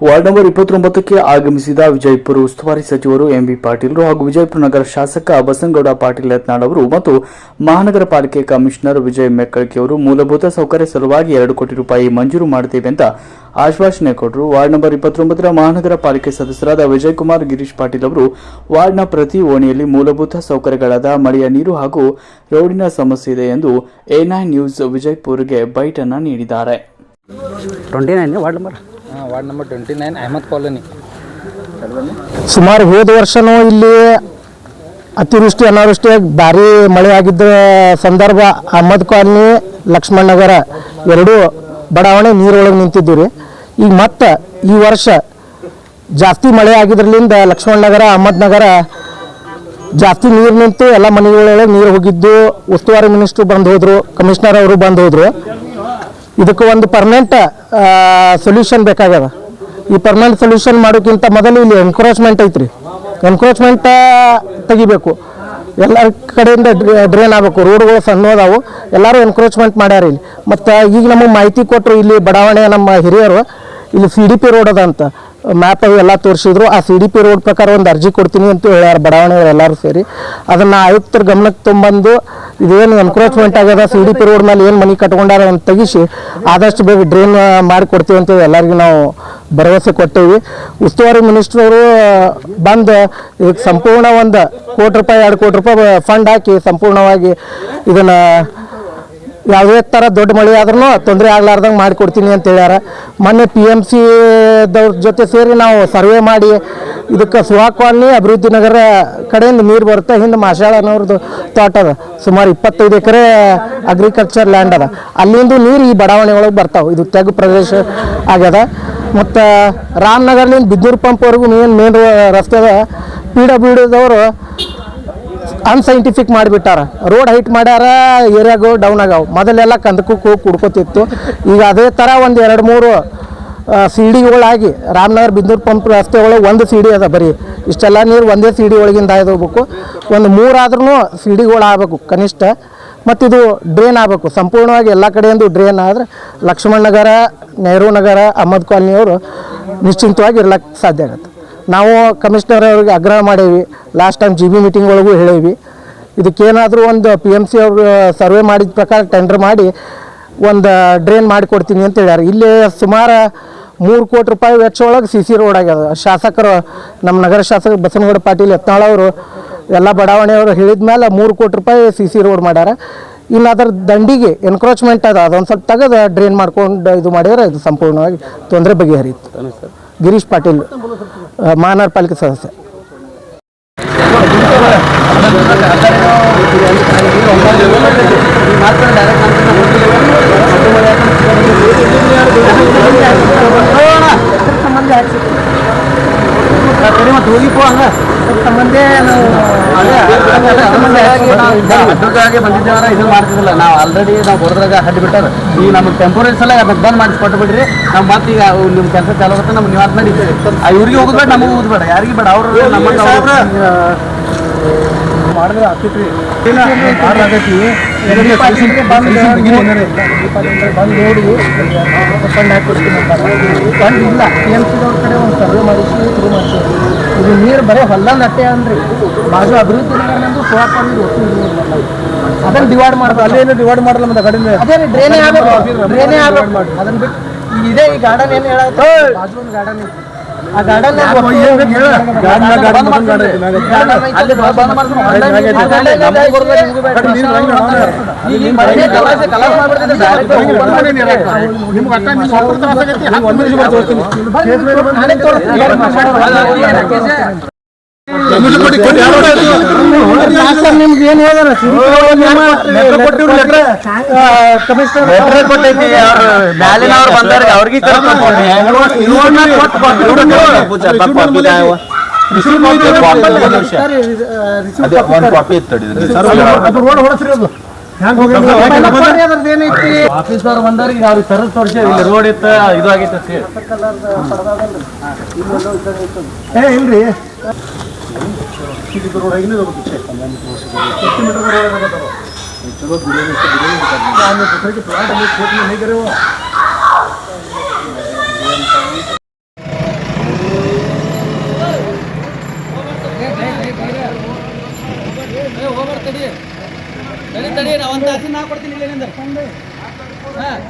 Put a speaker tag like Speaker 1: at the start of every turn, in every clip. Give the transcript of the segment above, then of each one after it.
Speaker 1: Ward number ಇಪ್ಪತ್ತೊಂಬತ್ತಕ್ಕೆ ಆಗಮಿಸಿದ ವಿಜಯಪುರ ಉಸ್ತುವಾರಿ ಸಚಿವರು ಎಂಬಿ ಪಾಟೀಲ್ರು ಹಾಗೂ ವಿಜಯಪುರ ನಗರ ಶಾಸಕ ಬಸನಗೌಡ ಪಾಟೀಲ್ ಯತ್ನಾಳ್ ಅವರು ಮತ್ತು ಮಹಾನಗರ ಪಾಲಿಕೆ ಕಮಿಷನರ್ ವಿಜಯ್ ಮೆಕ್ಕಳ್ಕಿಯವರು ಮೂಲಭೂತ ಸೌಕರ್ಯ ಸಲುವಾಗಿ ಎರಡು ಕೋಟಿ ರೂಪಾಯಿ ಮಂಜೂರು ಮಾಡುತ್ತೇವೆ ಅಂತ ಆಶ್ವಾಸನೆ ಕೊಟ್ಟರು. ವಾರ್ಡ್ ನಂಬರ್ ಇಪ್ಪತ್ತೊಂಬತ್ತರ ಮಹಾನಗರ ಪಾಲಿಕೆ ಸದಸ್ಯರಾದ ವಿಜಯ್ ಕುಮಾರ್ ಗಿರೀಶ್ ಪಾಟೀಲ್ ಅವರು ವಾರ್ಡ್ನ ಪ್ರತಿ ಓಣಿಯಲ್ಲಿ ಮೂಲಭೂತ ಸೌಕರ್ಯಗಳಾದ ಮಳೆಯ ನೀರು ಹಾಗೂ ರೋಡಿನ ಸಮಸ್ಯೆ ಇದೆ ಎಂದು ಎನ್ಐ ನ್ಯೂಸ್ ವಿಜಯಪುರ್ಗೆ ಬೈಟನ್ನು ನೀಡಿದ್ದಾರೆ.
Speaker 2: Twenty nine ward number
Speaker 3: twenty nine Ahmad
Speaker 4: ಸುಮಾರು ಹೋದ ವರ್ಷನೂ ಇಲ್ಲಿ ಅತಿವೃಷ್ಟಿ, ಅನಾವೃಷ್ಟಿ, ಭಾರಿ ಮಳೆ ಆಗಿದ್ದ ಸಂದರ್ಭ ಅಹಮದ್ ಕಾಲನಿ ಲಕ್ಷ್ಮಣ್ ನಗರ ಎರಡೂ ಬಡಾವಣೆ ನೀರೊಳಗೆ ನಿಂತಿದ್ದು ರೀ ಈಗ ಮತ್ತೆ ಈ ವರ್ಷ ಜಾಸ್ತಿ ಮಳೆ ಆಗಿದ್ರಲಿಂದ ಲಕ್ಷ್ಮಣ್ ನಗರ ಅಹಮದ್ ನಗರ ಜಾಸ್ತಿ ನೀರು ನಿಂತು ಎಲ್ಲ ಮನೆಗಳೊಳಗೆ ನೀರು ಹೋಗಿದ್ದು, ಉಸ್ತುವಾರಿ ಮಿನಿಸ್ಟ್ರು ಬಂದು ಹೋದ್ರು ಕಮಿಷನರ್ ಅವರು ಬಂದು ಹೋದ್ರು. ಇದಕ್ಕೆ ಒಂದು ಪರ್ಮನೆಂಟ್ ಸೊಲ್ಯೂಷನ್ ಬೇಕಾಗ್ಯದ. ಈ ಪರ್ಮನೆಂಟ್ ಸೊಲ್ಯೂಷನ್ ಮಾಡೋಕ್ಕಿಂತ ಮೊದಲು ಇಲ್ಲಿ ಎನ್ಕ್ರೋಚ್ಮೆಂಟ್ ಐತ್ರಿ. ಎನ್ಕ್ರೋಚ್ಮೆಂಟ್ ತೆಗಿಬೇಕು. ಎಲ್ಲ ಕಡೆಯಿಂದ ಡ್ರೈನ್ ಆಗಬೇಕು. ರೋಡ್ಗಳು ಸಣ್ಣ ಅದಾವು ಎಲ್ಲರೂ ಎನ್ಕ್ರೋಚ್ಮೆಂಟ್ ಮಾಡ್ಯಾರ ಇಲ್ಲಿ. ಮತ್ತು ಈಗ ನಮಗೆ ಮಾಹಿತಿ ಕೊಟ್ಟರು ಇಲ್ಲಿ ಬಡಾವಣೆ ನಮ್ಮ ಹಿರಿಯರು. ಇಲ್ಲಿ ಸಿ ಡಿ ಪಿ ರೋಡ್ ಅದ ಅಂತ. ಮ್ಯಾಪ್ ಎಲ್ಲ ತೋರಿಸಿದ್ರು. ಆ ಸಿ ಡಿ ಪಿ ರೋಡ್ ಪ್ರಕಾರ ಒಂದು ಅರ್ಜಿ ಕೊಡ್ತೀನಿ ಅಂತ ಹೇಳ್ಯಾರ ಬಡಾವಣೆ ಎಲ್ಲರೂ ಸೇರಿ. ಅದನ್ನು ಆಯುಕ್ತರ ಗಮನಕ್ಕೆ ತೊಂಬಂದು ಇದೇನು ಎನ್ಕ್ರೋಚ್ಮೆಂಟ್ ಆಗ್ಯದ? ಸಿ ಡಿ ಪಿ ರೋಡ್ ಮೇಲೆ ಏನು ಮನೆ ಕಟ್ಕೊಂಡಾರ ಅಂತ ತೆಗಿಸಿ ಆದಷ್ಟು ಬೇಗ ಡ್ರೈನ್ ಮಾಡಿ ಕೊಡ್ತೀವಿ ಅಂತ ಎಲ್ಲರಿಗೂ ನಾವು ಭರವಸೆ ಕೊಟ್ಟೇವಿ. ಉಸ್ತುವಾರಿ ಮಿನಿಸ್ಟ್ರವರು ಬಂದು, ಈಗ ಸಂಪೂರ್ಣ ಒಂದು ಕೋಟಿ ರೂಪಾಯಿ, ಎರಡು ಕೋಟಿ ರೂಪಾಯಿ ಫಂಡ್ ಹಾಕಿ ಸಂಪೂರ್ಣವಾಗಿ ಇದನ್ನು ಯಾವುದೇ ಥರ ದೊಡ್ಡ ಮಳೆ ಆದ್ರೂ ತೊಂದರೆ ಆಗ್ಲಾರ್ದಂಗೆ ಮಾಡಿಕೊಡ್ತೀನಿ ಅಂತ ಹೇಳ್ಯಾರ. ಮೊನ್ನೆ ಪಿ ಎಂ ಸಿ ದವ್ರ ಜೊತೆ ಸೇರಿ ನಾವು ಸರ್ವೆ ಮಾಡಿ, ಇದಕ್ಕೆ ಸುಹಾ ಕಾಲನಿ ಅಭಿವೃದ್ಧಿ ನಗರ ಕಡೆಯಿಂದ ನೀರು ಬರುತ್ತೆ, ಹಿಂದೆ ಮಾಶಾಳನವ್ರದ್ದು ತೋಟ ಅದ. ಸುಮಾರು ಇಪ್ಪತ್ತೈದು ಎಕರೆ ಅಗ್ರಿಕಲ್ಚರ್ ಲ್ಯಾಂಡ್ ಅದ. ಅಲ್ಲಿಂದ ನೀರು ಈ ಬಡಾವಣೆ ಒಳಗೆ ಬರ್ತಾವೆ. ಇದು ತೆಗ್ ಪ್ರದೇಶ ಆಗ್ಯದ. ಮತ್ತು ರಾಮನಗರ್ನಿಂದ ಬಿದ್ದೂರು ಪಂಪ್ವರೆಗೂ ಮೇನ್ ಮೇನ್ ರಸ್ತೆ ಅದ. ಪಿ ಡಬ್ಲ್ಯೂ ಡಿದವರು ಅನ್ಸೈಂಟಿಫಿಕ್ ಮಾಡಿಬಿಟ್ಟಾರ. ರೋಡ್ ಹೈಟ್ ಮಾಡ್ಯಾರ ಏರಿಯಾಗಳು ಡೌನ್ ಆಗ್ಯಾವ ಮೊದಲೆಲ್ಲ ಕಂದಕ್ಕೂ ಕುಡ್ಕೋತಿತ್ತು. ಈಗ ಅದೇ ಥರ ಒಂದು ಎರಡು ಮೂರು ಸಿ ಡಿಗಳಾಗಿ ರಾಮನಗರ ಬಿಂದೂರು ಪಂಪ್ ರಸ್ತೆ ಒಳಗೆ ಒಂದು ಸಿ ಡಿ ಅದ ಬರೀ. ಇಷ್ಟೆಲ್ಲ ನೀರು ಒಂದೇ ಸಿ ಡಿ ಒಳಗಿಂದ ಹೋಗ್ಬೇಕು ಒಂದು ಮೂರಾದ್ರೂ ಸಿ ಡಿಗಳು ಆಗಬೇಕು ಕನಿಷ್ಠ. ಮತ್ತು ಇದು ಡ್ರೈನ್ ಆಗಬೇಕು. ಸಂಪೂರ್ಣವಾಗಿ ಎಲ್ಲ ಕಡೆಯಿಂದ ಡ್ರೈನ್ ಆದರೆ ಲಕ್ಷ್ಮಣ ನಗರ, ನೆಹರು ನಗರ, ಅಹಮದ್ ಕಾಲನಿಯವರು ನಿಶ್ಚಿಂತವಾಗಿ ಇರ್ಲಕ್ಕೆ ಸಾಧ್ಯ ಆಗುತ್ತೆ. ನಾವು ಕಮಿಷನರ್ ಅವ್ರಿಗೆ ಆಗ್ರಹ ಮಾಡೇವಿ. Last time G B meeting ಒಳಗೂ ಹೇಳೇವಿ. ಇದಕ್ಕೇನಾದರೂ ಒಂದು ಪಿ ಎಂ ಸಿ ಅವರು ಸರ್ವೆ ಮಾಡಿದ ಪ್ರಕಾರ ಟೆಂಡರ್ ಮಾಡಿ ಒಂದು ಡ್ರೈನ್ ಮಾಡಿಕೊಡ್ತೀನಿ ಅಂತ ಹೇಳ್ಯಾರ. ಇಲ್ಲಿ ಸುಮಾರು ಮೂರು ಕೋಟಿ ರೂಪಾಯಿ ವೆಚ್ಚ ಒಳಗೆ ಸಿ ಸಿ ರೋಡ್ ಆಗ್ಯದ. ಶಾಸಕರು, ನಮ್ಮ ನಗರ ಶಾಸಕ ಬಸನಗೌಡ ಪಾಟೀಲ್ ಯತ್ನಾಳ್ ಅವರು, ಎಲ್ಲ ಬಡಾವಣೆಯವರು ಹೇಳಿದ ಮೇಲೆ ಮೂರು ಕೋಟಿ ರೂಪಾಯಿ ಸಿ ಸಿ ರೋಡ್ ಮಾಡ್ಯಾರ. ಇನ್ನು ಅದರ ದಂಡಿಗೆ ಎನ್ಕ್ರೋಚ್ಮೆಂಟ್ ಅದ. ಅದೊಂದು ಸ್ವಲ್ಪ ತೆಗೆದು ಡ್ರೈನ್ ಮಾಡ್ಕೊಂಡು ಇದು ಮಾಡಿದರೆ ಇದು ಸಂಪೂರ್ಣವಾಗಿ ತೊಂದರೆ ಬಗೆಹರಿಯುತ್ತೆ गिरीश पाटील महानगरपालिका सदस्य ಸಂಬಂಧ ಗಿರೀಶ್ ಮತ್ತೆ ಹೋಗಿಪ್ಪ ಹಂಗ. ಸದಸ್ಯ
Speaker 3: ಅಡ್ಡಕ್ಕಾಗಿ ಬಂದಿದ್ದೇವರ ಇದನ್ನ ಮಾಡ್ತಿದ್ದಿಲ್ಲ. ನಾವು ಆಲ್ರೆಡಿ ನಾವು ಹೊರದ್ರಾಗ ಹಡ್ಡಿ ಬಿಟ್ಟಾರ ಈಗ ನಮಗೆ ಟೆಂಪೊರರಿ ಸಲ ಅದಕ್ಕೆ ಬಂದ್ ಮಾಡಿಸಿ ಕೊಟ್ಟು ಬಿಡ್ರಿ. ನಾವು ಮತ್ತೆ ಈಗ ನಿಮ್ಮ ಕೆಲಸ ಚಾಲು ಆಗುತ್ತೆ ನಮ್ಗೆ ನಿವಾಸ ಮಾಡಿ ಆ ಇವ್ರಿಗೆ ಹೋಗೋದು ಬೇಡ ನಮಗೂ ಹೋಗೋದು ಬೇಡ. ಯಾರಿಗೆ ಬೇಡ. ಅವರು ನಮ್ಮ ಮಾಡಿದ್ರೆ ಆಗ್ತೈತ್ರಿ. ಆಗೈತಿ?
Speaker 4: ಬಂದು ನೋಡಿ. ಫಂಡ್ ಹಾಕಿಸ್ತೀನಿ ಫಂಡ್ ಇಲ್ಲ. ಪಿ ಎಂ ಸಿದವ್ರ ಕಡೆ ಒಂದು ಸರ್ವೆ ಮಾಡಿಸಿ ಶುರು ಮಾಡಿಸಿ. ಇದು ನೀರು ಬರೀ ಹೊಲ್ಲ ನಟ್ಟೆ ಅನ್ರಿ ಬಾಜು ಅಭಿವೃದ್ಧಿ ನಗರನಂದು ನೀರು ಅದನ್ನ ಡಿವೈಡ್ ಮಾಡ್ಬೇಕು. ಅಲ್ಲೇನು ಡಿವೈಡ್ ಮಾಡಲ್ಲ ಮತ್ತೆ ಕಡಿಮೆ ಅದೇ ಡ್ರೈನೇ ಆಗಬೇಕು. ಡ್ರೈನೇ ಆಗಬೇಕು. ಅದನ್ನ ಬಿಟ್ಟು ಇದೆ ಈ ಗಾರ್ಡನ್ ಏನು ಹೇಳತ್ತೆ ಬಾಜು ಒಂದು ಗಾರ್ಡನ್ ಐತಿ. ಆ ಗಾರ್ಡನ್
Speaker 3: ಅಲ್ಲಿ ಅವ್ರಿಗೆ ಬರೋದ ನಿಮಗೂ ಬೇಡ ಈಗ ಈ ಮಳೆ ತೋರಿಸಿ ಮಾಡ್ಬಿಡ್ತಿದ್ರೆ direct
Speaker 4: ನಿಮ್ಗೆ ಏನು ಏ ಕಮಿಷನರ್
Speaker 3: ಇದು ರೋಡಾಗಿನೇ ಹೋಗುತ್ತೆ ಮೀಟರ್ ಚಲೋ ಬಿರಿಯಾನಿ ಎಷ್ಟು ಬಿರಿಯಾನಿ ಹನ್ನೊಂದು ಎಕರೆಗೆ
Speaker 4: ಪ್ಲಾಟ್ ಅಲ್ಲಿ
Speaker 3: ತಡಿ ತಡಿ ನಾವು ಒಂದು ನಾ ಕೊಡ್ತೀನಿ ಇಲ್ಲ ನಿಂದ ಹಾಂ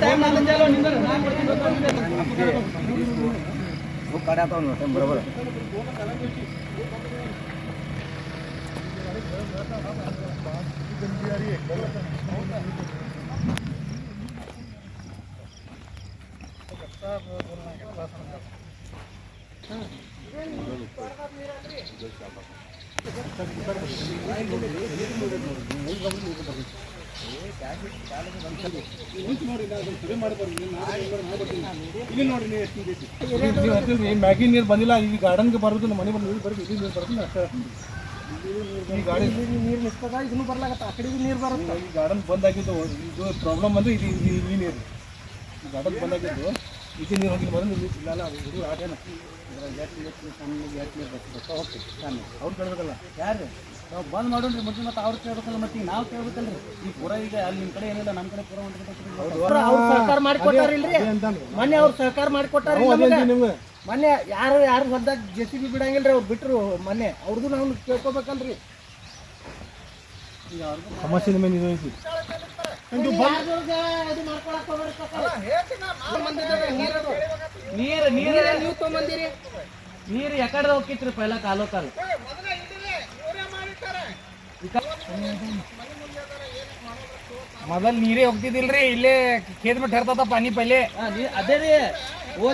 Speaker 3: ಟೈಮ್ ನಾನು ಅಂಜಲ್ಲ
Speaker 5: ಬರೋಬರ
Speaker 6: ಮ್ಯಾಗಿನ ನೀರು ಬಂದಿಲ್ಲ, ಈ ಗಾರ್ಡನ್ಗೆ ಬರೋದಿಲ್ಲ ಮನೆ ಬಂದು ನೀರು ಬರೋದು, ಇಲ್ಲಿ ನೀರು ಬರೋದಿಲ್ಲ ಅಷ್ಟೇ. ಈ ಗಾಡಿ
Speaker 7: ನೀರು ನಿಸ್ತದ ಇದನ್ನು ಬರ್ಲಾಗತ್ತ. ಆ ಕಡೆಗೂ ನೀರು ಬರುತ್ತೆ.
Speaker 6: ಈ ಗಾರ್ಡನ್ ಬಂದ್ ಆಗಿದ್ದು ಇದು ಪ್ರಾಬ್ಲಮ್ ಅಂದ್ರೆ ಇದು ಇದು ಈ ನೀರು. ಈ ಗಾರ್ಡನ್ ಬಂದ್ ಆಗಿದ್ದು ಈಚೆ ನೀರು ಹೋಗಿ ಬಂದು ಇಲ್ಲಿ ಇಲ್ಲ ಅದು ಇದು ಆಟೇನ. ಅವ್ರು ಕೇಳಬೇಕಲ್ಲ.
Speaker 3: ಯಾರು? ನಾವು ಬಂದ್ ಮಾಡೋಣ್ರಿ ಮುಂಚೆ ಮತ್ತೆ ಅವ್ರು ಕೇಳ್ಬೇಕಲ್ಲ ಮತ್ತೆ ನಾವು ಕೇಳ್ಬೇಕಲ್ರಿ. ಈ ಪೂರ ಈಗ ಅಲ್ಲಿ ನಿಮ್ಮ ಕಡೆ ಏನಿಲ್ಲ ನಮ್ಮ ಕಡೆ ಪೂರ
Speaker 7: ಅವ್ರು ಸಹಕಾರ ಮಾಡಿಕೊಟ್ಟಾರಿಲ್ರಿ. ಮೊನ್ನೆ ಅವ್ರು ಸಹಕಾರ ಮಾಡಿಕೊಟ್ಟಾರ
Speaker 6: ನಿಮ್ಗೆ.
Speaker 7: ಮೊನ್ನೆ ಯಾರು ಯಾರು ಹೊಲ್ದಾಗ ಜೆ ಸಿ ಬಿ ಬಿಡಂಗಿಲ್ರಿ ಅವ್ರು ಬಿಟ್ಟರು ಮೊನ್ನೆ. ಅವ್ರದ್ದು ನಾವು ಕೇಳ್ಕೊಬೇಕಲ್ರಿ.
Speaker 6: ಸಮಸ್ಯೆ ನಿಮ್ಮ ನಿರ್ವಹಿಸಿ
Speaker 3: ನೀರು ನೀರು
Speaker 7: ನೀವು ತೊಗೊಂಬಂದಿರಿ?
Speaker 3: ನೀರು ಯಾಕಡೆ ಹೋಗಿತ್ರಿ ಪೈಲ ಕಾಲೋ ಕಾಲ
Speaker 7: ಮೊದಲ್ ನೀರೇ ಹೋಗ್ತಿದಿಲ್ರಿ ಇಲ್ಲೇ ಖೇತ್ ಬಿಟ್ಟು ಹರ್ತದ ಪಾನಿ ಪೈಲೆ.
Speaker 3: ಅದೇ ರೀ.
Speaker 7: हो.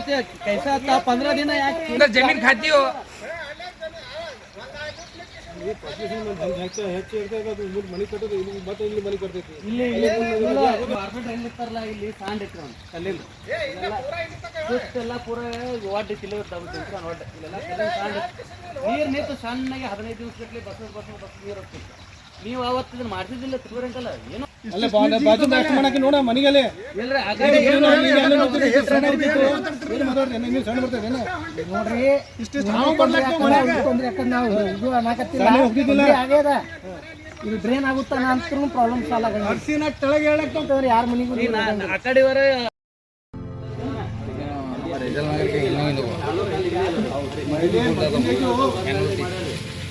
Speaker 3: ಹೆಂಗ್ ಇರ್ತಾರಲ್ಲ ಇಲ್ಲಿ ಸಾಂಡ್ ಪೂರ ಇಲ್ಲೆಲ್ಲ ನೀರು ನಿಂತು ಸಣ್ಣಗೆ ಹದಿನೈದು ದಿವಸ ಬಸ್ ಬಸ್ ಬಸ್ ನೀರು ಹೋಗ್ತಿತ್ತು. ನೀವು ಅವತ್ತು ಇದನ್ನ ಮಾಡ್ತಿದ್ದಿಲ್ಲ ತಿಳ್ಕೊಂಡಲ್ಲ ಏನೋ
Speaker 6: ಅಲ್ಲೇ ಬಾಜು ಬ್ಯಾಸ್ಟ್ ಮಾಡಕ್ಕೆ ನೋಡ ಮನೆಗಲ್ಲೇ
Speaker 3: ಕಡೆ
Speaker 7: ನೋಡ್ರಿ
Speaker 6: ಇಷ್ಟು
Speaker 7: ತೊಂದ್ರೆ ಯಾಕಂದ್ರೆ ನಾವು ಇದು ಅನ್ನಕತ್ತಿಲ್ಲ
Speaker 6: ಶಾಲೆ
Speaker 7: ಇಲ್ಲಿ ಆಗ್ಯದ. ಇದು ಡ್ರೈನ್ ಆಗುತ್ತ ಅಂತೂ ಪ್ರಾಬ್ಲಮ್ ಸಾಲ್ವ್
Speaker 6: ಅರ್ಸಿನ ಕೆಳಗೆ ಹೇಳಕ್ಕೆ
Speaker 7: ಅಂತಂದ್ರೆ ಯಾರ ಮನೆಗೂ
Speaker 3: ಆ ಕಡೆವರ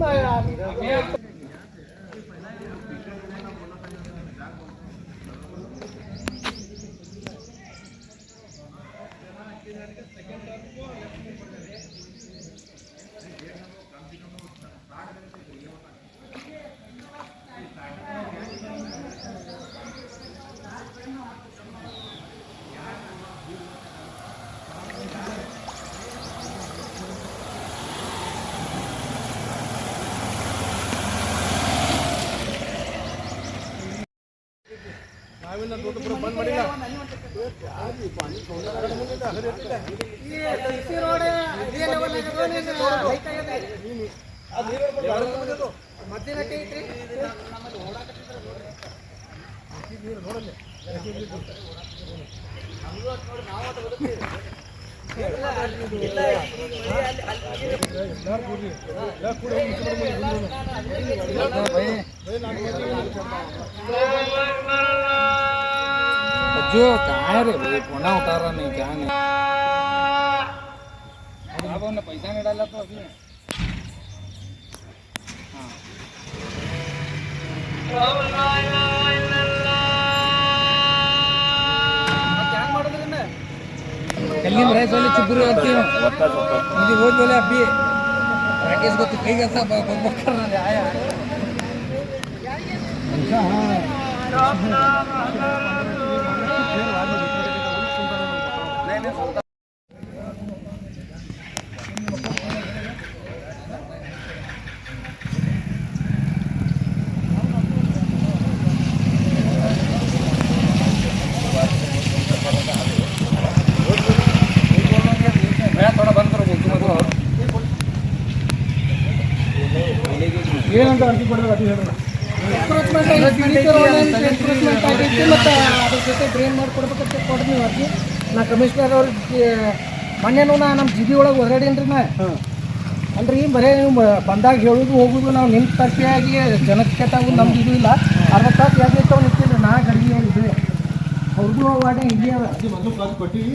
Speaker 6: ಬೈಕ್ ಮಾಡೀನಿ ನಾ ಎದಕ್ಕೆ ಮಾಡೀನಿ ಎದಕ್ಕೆ જો
Speaker 7: કાંઈ રે ભાઈ કોના ઉતારા નહીં ક્યાં નહીં આપણને પૈસા ને ડાલા તો હશે
Speaker 2: ಕಲ್ಲಿನ ರೈಸ್ ಒಳ್ಳೆ ಚುಬ್ಬರು ಅಂತೀವಿ ಇದು ಹೋದ್ ಒಳ್ಳೆ ಅಬ್ಬಿ ರಾಕೇಶ್ ಗೊತ್ತು ಕೈಗೆ ಸಹ ಬರ್ಬೇಕಾರೆ ನಾನು ಆಯ ಹಾಂ
Speaker 3: ಏನಂತ ಅರ್ಜಿ ಕೊಡೋದು ಅದು ಹೇಳ್ರಿ
Speaker 7: ಎನ್ಕ್ರೋಚ್ಮೆಂಟ್ ಆಗೈತಿ ಮತ್ತು ಅದ್ರ ಜೊತೆ ಡ್ರೈನ್ ಮಾಡಿಕೊಡ್ಬೇಕಂತ ಕೊಡ್ರಿ ನೀವು ಅರ್ಜಿ ನಾ ಕಮಿಷನರ್ ಅವ್ರ ಮೊನ್ನೆನೂ ನಾ ನಮ್ಮ ಜಿಬಿ ಒಳಗೆ ಹೊರಡೇನ್ರಿ ನಾ. ಅಲ್ರಿ ಬರೇ ನೀವು ಬಂದಾಗ ಹೇಳೋದು ಹೋಗೋದು ನಾವು ನಿಮ್ಮ ತಪ್ಪಿಯಾಗಿ ಜನಕ್ಕೆ ಕೆಟ್ಟಾಗ ನಮ್ದು ಇದು ಇಲ್ಲ. ಅರ್ಧ ತಾಸು ಯಾಕೆ ಇರ್ತಾವ ನಿಂತಿಲ್ಲ ನಾ ಗಡಿಗೆ ಹೇಳಿದ್ವಿ ಅವ್ರಿಗೂ ವಾಡೆ
Speaker 3: ಹಿಂಗೆ ಕೊಡ್ತೀವಿ.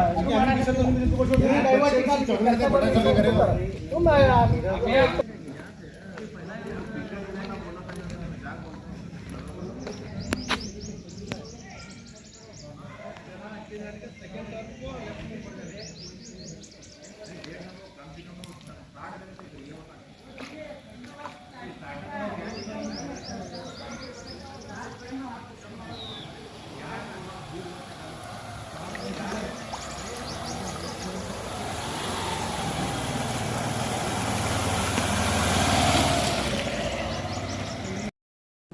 Speaker 7: PMC ದವ್ರು